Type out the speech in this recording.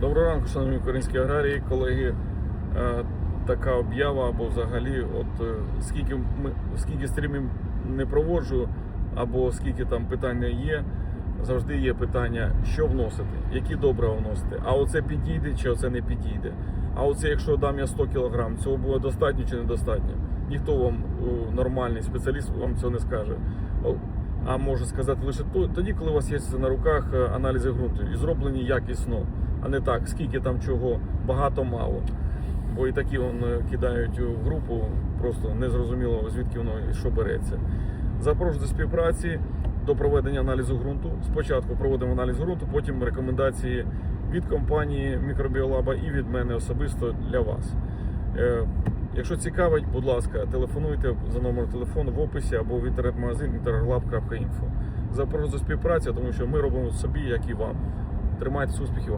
Доброго ранку, шановні українські аграрії, колеги. Е, Така об'ява або взагалі, от е, скільки ми скільки стрімів не проводжу, або скільки там питання є, завжди є питання, що вносити, які добрива вносити. А оце підійде чи оце не підійде. А оце, якщо дам я 100 кг, цього буде достатньо чи недостатньо. Ніхто вам нормальний спеціаліст вам цього не скаже. А може сказати лише тоді, коли у вас є на руках е, аналізи ґрунту і зроблені якісно, не так, скільки там чого, багато мало. Бо і такі вон е, кидають в групу, просто незрозуміло звідки воно і що береться. Запрошую до співпраці до проведення аналізу ґрунту. Спочатку проводимо аналіз ґрунту, потім рекомендації від компанії Мікробіолаба і від мене особисто для вас. Е, Якщо цікавить, будь ласка, телефонуйте за номером телефону в описі або в інтернет-магазин interglab.info. Запрошую до співпраці, тому що ми робимо собі, як і вам. Тримайтеся успіхів вам!